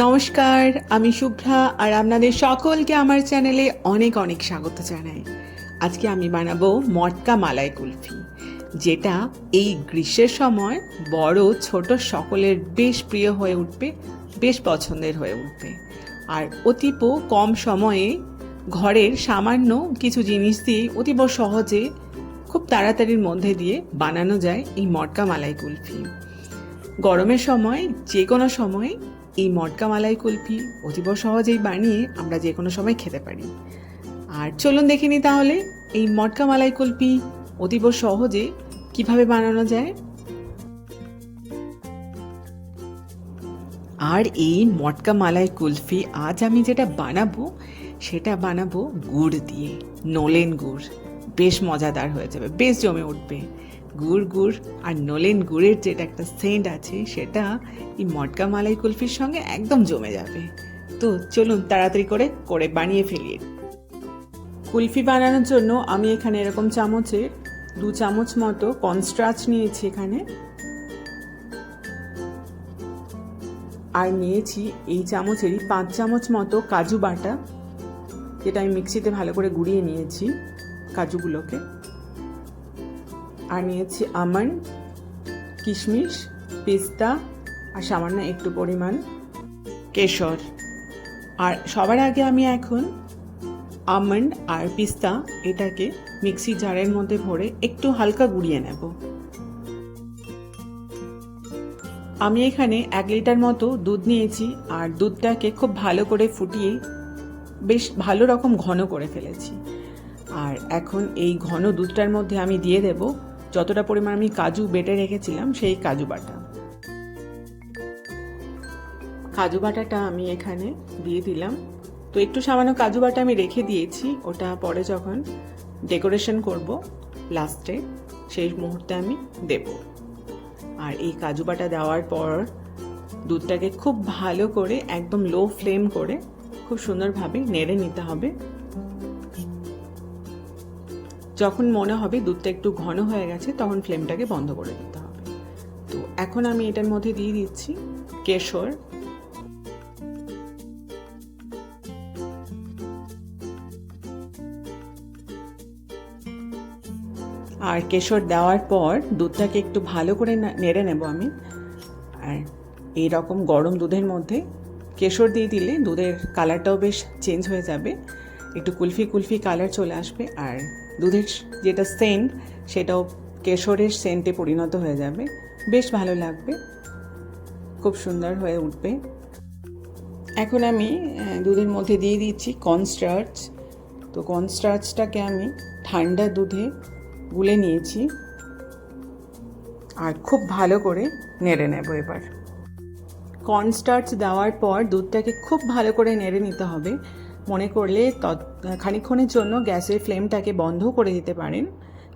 নমস্কার, আমি শুভ্রা আর আপনাদের সকলকে আমার চ্যানেলে অনেক অনেক স্বাগত জানাই। আজকে আমি বানাবো মটকা মালাই কুলফি, যেটা এই গ্রীষ্মের সময় বড় ছোট সকলের বেশ প্রিয় হয়ে উঠবে, বেশ পছন্দের হয়ে উঠবে। আর অতীব কম সময়ে ঘরের সামান্য কিছু জিনিস দিয়ে অতীব সহজে খুব তাড়াতাড়ির মধ্যে দিয়ে বানানো যায় এই মটকা মালাই কুলফি। গরমের সময় যে কোনো সময় এই মটকা মালাই কুলফি অতীব সহজেই বানিয়ে আমরা যে কোনো সময় খেতে পারি। আর চলুন দেখে নিই তাহলে এই মটকা মালাই কুলফি অতীব সহজে কীভাবে বানানো যায়। আর এই মটকা মালাই কুলফি আজ আমি যেটা বানাবো, সেটা বানাবো গুড় দিয়ে, নলেন গুড়। বেশ মজাদার হয়ে যাবে, বেশ জমে উঠবে। গুড় গুড় আর নলেন গুড়ের যেটা একটা সেন্ট আছে, সেটা এই মটকা মালাই কুলফির সঙ্গে একদম জমে যাবে। তো চলুন তাড়াতাড়ি করে করে বানিয়ে ফেলি। কুলফি বানানোর জন্য আমি এখানে এরকম চামচের দু চামচ মতো কনস্ট্রাচ নিয়েছি এখানে। আর নিয়েছি এই চামচেরই পাঁচ চামচ মতো কাজু বাটা, যেটা আমি মিক্সিতে ভালো করে গুঁড়িয়ে নিয়েছি কাজুগুলোকে। আর নিয়েছি আমন্ড, কিশমিশ, পিস্তা আর সামান্য একটু পরিমাণ কেশর। আর সবার আগে আমি এখন আমন্ড আর পিস্তা এটাকে মিক্সি জারের মধ্যে ভরে একটু হালকা গুঁড়িয়ে নেব। আমি এখানে এক লিটার মতো দুধ নিয়েছি আর দুধটাকে খুব ভালো করে ফুটিয়ে বেশ ভালো রকম ঘন করে ফেলেছি। আর এখন এই ঘন দুধটার মধ্যে আমি দিয়ে দেব যতটা পরিমাণ আমি কাজু বেটে রেখেছিলাম, সেই কাজু বাটা। কাজু বাটাটা আমি এখানে দিয়ে দিলাম। তো একটু সামান্য কাজু বাটা আমি রেখে দিয়েছি, ওটা পরে যখন ডেকোরেশন করব, লাস্টে সেই মুহূর্তে আমি দেব। আর এই কাজু বাটা দেওয়ার পর দুধটাকে খুব ভালো করে একদম লো ফ্লেম করে খুব সুন্দরভাবে নেড়ে নিতে হবে। যখন মনে হবে দুধটা একটু ঘন হয়ে গেছে, তখন ফ্লেমটাকে বন্ধ করে দিতে হবে। তো এখন আমি এটার মধ্যে দিয়ে দিচ্ছি কেশর। আর কেশর দেওয়ার পর দুধটাকে একটু ভালো করে নেড়ে নেব আমি। আর এই রকম গরম দুধের মধ্যে কেশর দিয়ে দিলে দুধের কালারটাও বেশ চেঞ্জ হয়ে যাবে। একটু কুলফি কুলফি কালার চলে আসবে আর দুধের যেটা সেন্ট সেটাও কেশরের সেন্টে পরিণত হয়ে যাবে। বেশ ভালো লাগবে। খুব সুন্দর হয়ে উঠবে। এখন আমি দুধের মধ্যে দিয়ে দিচ্ছি কর্নস্টার্চ তো কর্নস্টার্চটাকে আমি ঠান্ডা দুধে গুলে নিয়েছি। আর খুব ভালো করে নেড়ে নেব এবার। কর্নস্টার্চ দেওয়ার পর দুধটাকে খুব ভালো করে নেড়ে নিতে হবে। মনে করলে তৎ খানিক্ষণের জন্য গ্যাসের ফ্লেমটাকে বন্ধ করে দিতে পারেন।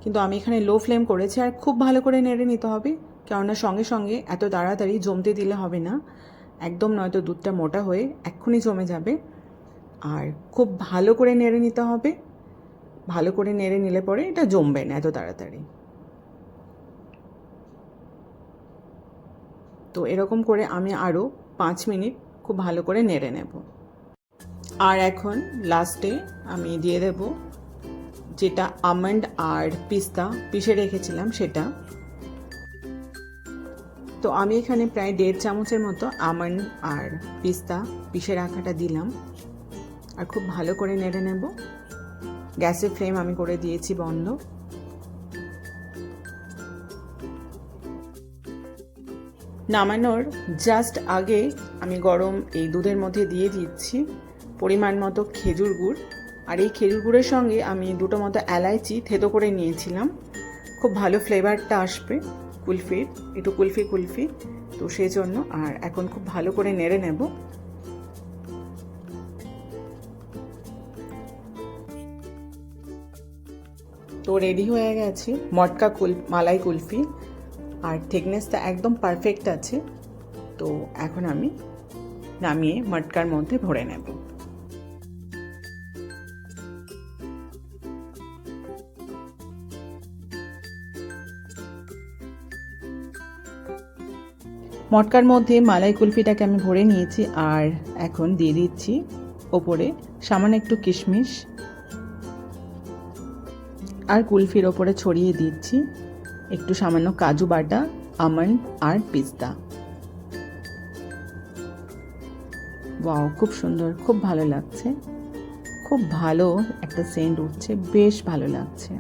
কিন্তু আমি এখানে লো ফ্লেম করেছি আর খুব ভালো করে নেড়ে নিতে হবে। কেননা সঙ্গে সঙ্গে এত তাড়াতাড়ি জমতে দিলে হবে না। একদম নয়তো দুধটা মোটা হয়ে এক্ষুনি জমে যাবে। আর খুব ভালো করে নেড়ে নিতে হবে। ভালো করে নেড়ে নিলে পরে এটা জমবে না এত তাড়াতাড়ি। তো এরকম করে আমি আরও পাঁচ মিনিট খুব ভালো করে নেড়ে নেব। আর এখন লাস্টে আমি দিয়ে দেব যেটা আমন্ড আর পিস্তা পিষে রেখেছিলাম সেটা। তো আমি এখানে প্রায় দেড় চামচের মতো আমন্ড আর পিস্তা পিষে রাখাটা দিলাম। আর খুব ভালো করে নেড়ে নেব। গ্যাসের ফ্লেম আমি করে দিয়েছি বন্ধ। নামানোর জাস্ট আগে আমি গরম এই দুধের মধ্যে দিয়ে দিচ্ছি। পরিমাণ মতো খেজুর গুড়। আর এই খেজুর গুড়ের সঙ্গে আমি দুটো মতো এলাইচি থেতো করে নিয়েছিলাম। খুব ভালো ফ্লেভারটা আসবে কুলফির একটু কুলফি কুলফি। তো সেই জন্য আর এখন খুব ভালো করে নেড়ে নেব। তো রেডি হয়ে গেছে মটকা কুল, মালাই কুলফি। আর থিকনেসটা একদম পারফেক্ট আছে। তো এখন আমি নামিয়ে মটকার মধ্যে ভরে নেব। মটকার মধ্যে মালাই কুলফিটাকে আমি ভরে নিয়েছি আর এখন দিয়ে দিচ্ছি ওপরে সামান্য একটু কিশমিশ। আর কুলফির ওপরে ছড়িয়ে দিচ্ছি একটু সামান্য কাজু বাটা, আমন্ড আর পিস্তা। ওয়াও, খুব সুন্দর, খুব ভালো লাগছে। খুব ভালো একটা সেন্ট উঠছে, বেশ ভালো লাগছে।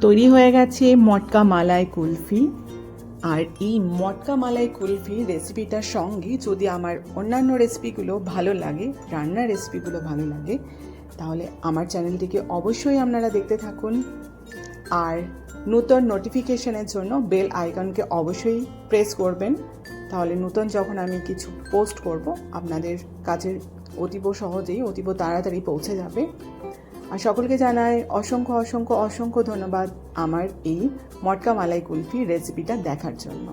তৈরি হয়ে গেছে মটকা মালাই কুলফি। আর এই মটকা মালাই কুলফি রেসিপিটার সঙ্গে যদি আমার অন্যান্য রেসিপিগুলো ভালো লাগে, রান্নার রেসিপিগুলো ভালো লাগে, তাহলে আমার চ্যানেলটিকে অবশ্যই আপনারা দেখতে থাকুন। আর নতুন নোটিফিকেশনের জন্য বেল আইকনকে অবশ্যই প্রেস করবেন। তাহলে নতুন যখন আমি কিছু পোস্ট করব, আপনাদের কাছে অতীব সহজেই, অতীব তাড়াতাড়ি পৌঁছে যাবে। আর সকলকে জানাই অসংখ্য অসংখ্য অসংখ্য ধন্যবাদ আমার এই মটকা মালাই কুলফি রেসিপিটা দেখার জন্য।